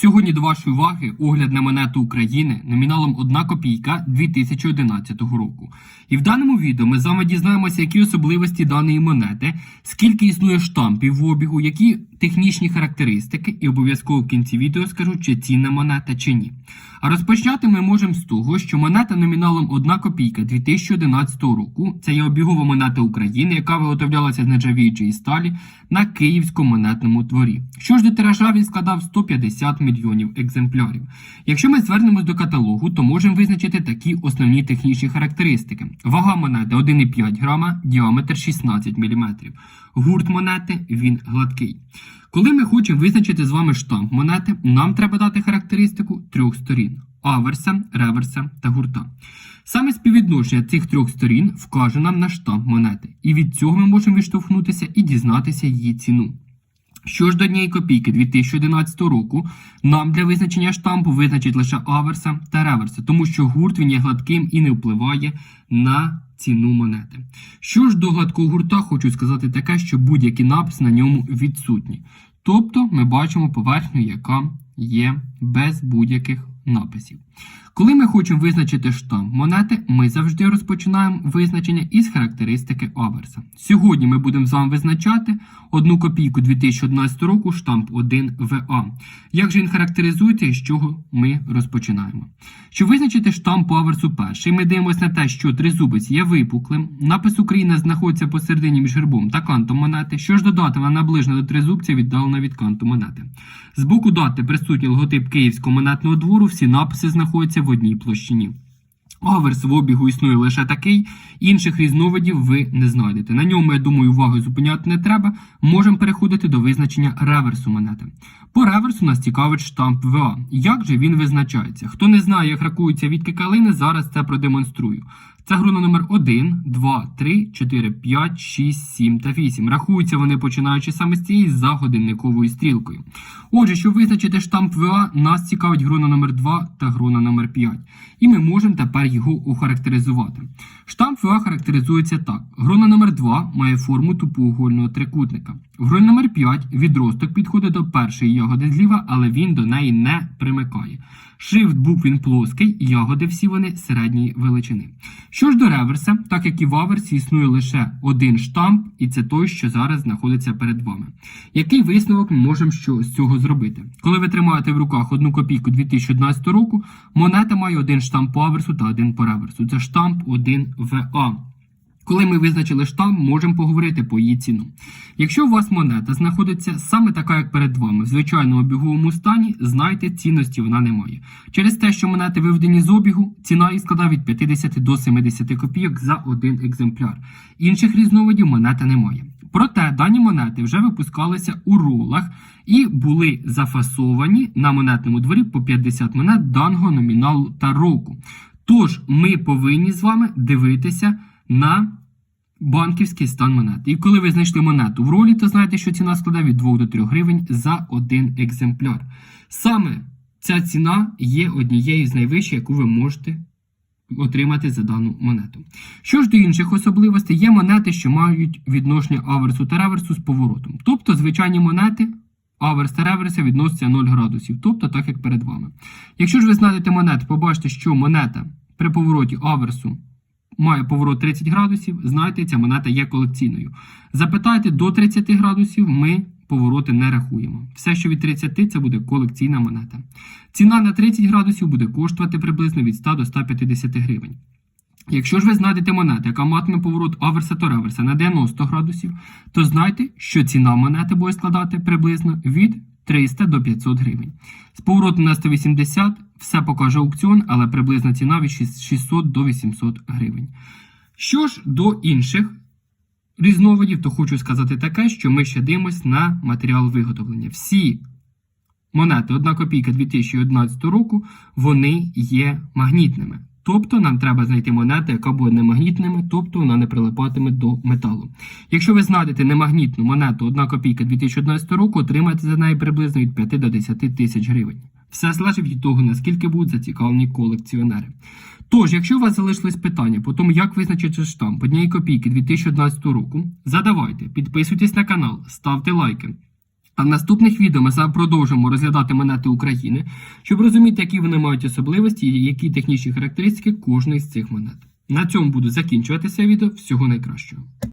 Сьогодні до вашої уваги огляд на монету України номіналом 1 копійка 2011 року. І в даному відео ми з вами дізнаємося, які особливості даної монети, скільки існує штампів в обігу, які технічні характеристики, і обов'язково в кінці відео скажу, чи цінна монета чи ні. А розпочати ми можемо з того, що монета номіналом 1 копійка 2011 року це є обігова монета України, яка виготовлялася з нержавіючої сталі на київському монетному дворі. Що ж до тиража він складав 150 мільйонів екземплярів. Якщо ми звернемось до каталогу, то можемо визначити такі основні технічні характеристики: вага монети 1,5 грама, діаметр 16 мм. Гурт монети він гладкий. Коли ми хочемо визначити з вами штамп монети, нам треба дати характеристику трьох сторін: аверса, реверса та гурта. Саме співвідношення цих трьох сторін вкаже нам на штамп монети, і від цього ми можемо відштовхнутися і дізнатися її ціну. Що ж до однієї копійки 2011 року, нам для визначення штампу визначить лише аверса та реверса, тому що гурт він є гладким і не впливає на ціну монети. Що ж до гладкого гурта, хочу сказати таке, що будь-який напис на ньому відсутні. Тобто ми бачимо поверхню, яка є без будь-яких написів. Коли ми хочемо визначити штамп монети, ми завжди розпочинаємо визначення із характеристики аверса. Сьогодні ми будемо з вами визначати одну копійку 2011 року штамп 1 ВА. Як же він характеризується і з чого ми розпочинаємо? Щоб визначити штамп по аверсу перший, ми дивимося на те, що тризубець є випуклим, напис Україна знаходиться посередині між гербом та кантом монети. Що ж додати, вона наближена до тризубця, віддалена від канту монети. З боку дати присутній логотип Київського монетного двору, всі написи знаходяться в одній площині. Аверс в обігу існує лише такий, інших різновидів ви не знайдете. На ньому, я думаю, увагою зупиняти не треба. Можемо переходити до визначення реверсу монети. По реверсу нас цікавить штамп ВА. Як же він визначається? Хто не знає, як рахуються відки калини, зараз це продемонструю. Це груна номер 1, 2, 3, 4, 5, 6, 7 та 8. Рахуються вони починаючи саме з цієї за годинниковою стрілкою. Отже, щоб визначити штамп ВА, нас цікавить груна номер 2 та груна номер 5. І ми можемо тепер його охарактеризувати. Штамп ВА характеризується так: груна номер 2 має форму тупоугольного трикутника. В груні номер 5 відросток підходить до першої ягоди зліва, але він до неї не примикає. Шрифт букв він плоский, ягоди всі вони середньої величини. Що ж до реверса, так як і в аверсі існує лише один штамп, і це той, що зараз знаходиться перед вами. Який висновок ми можемо з цього зробити? Коли ви тримаєте в руках одну копійку 2011 року, монета має один штамп по аверсу та один по реверсу. Це штамп 1 ВА. Коли ми визначили штамп, можемо поговорити по її ціну. Якщо у вас монета знаходиться саме така, як перед вами, в звичайному обіговому стані, знайте, цінності вона не має. Через те, що монети виведені з обігу, ціна їх складає від 50 до 70 копійок за один екземпляр. Інших різновидів монета немає. Проте дані монети вже випускалися у ролах і були зафасовані на монетному дворі по 50 монет даного номіналу та року. Тож ми повинні з вами дивитися на банківський стан монети. І коли ви знайшли монету в ролі, то знаєте, що ціна складає від 2 до 3 гривень за один екземпляр. Саме ця ціна є однією з найвищих, яку ви можете отримати за дану монету. Що ж до інших особливостей, є монети, що мають відношення аверсу та реверсу з поворотом. Тобто звичайні монети. Аверс та реверси відносяться 0 градусів, тобто так як перед вами. Якщо ж ви знайдете монету, побачите, що монета при повороті аверсу має поворот 30 градусів, знайте, ця монета є колекційною. Запитайте до 30 градусів, ми повороти не рахуємо. Все, що від 30, це буде колекційна монета. Ціна на 30 градусів буде коштувати приблизно від 100 до 150 гривень. Якщо ж ви знайдете монету, яка матиме поворот аверса та реверса на 90 градусів, то знайте, що ціна монети буде складати приблизно від 300 до 500 гривень. З поворотом на 180 все покаже аукціон, але приблизна ціна від 600 до 800 гривень. Що ж до інших різновидів, то хочу сказати таке, що ми ще дивимося на матеріал виготовлення. Всі монети 1 копійка 2011 року, вони є магнітними. Тобто нам треба знайти монету, яка буде немагнітними, тобто вона не прилипатиме до металу. Якщо ви знайдете немагнітну монету 1 копійка 2011 року, отримаєте за неї приблизно від 5 до 10 тисяч гривень. Все залежить від того, наскільки будуть зацікавлені колекціонери. Тож, якщо у вас залишились питання по тому, як визначити штамп однієї копійки 2011 року, задавайте, підписуйтесь на канал, ставте лайки. А в наступних відео ми продовжимо розглядати монети України, щоб розуміти, які вони мають особливості і які технічні характеристики кожної з цих монет. На цьому буду закінчуватися відео. Всього найкращого.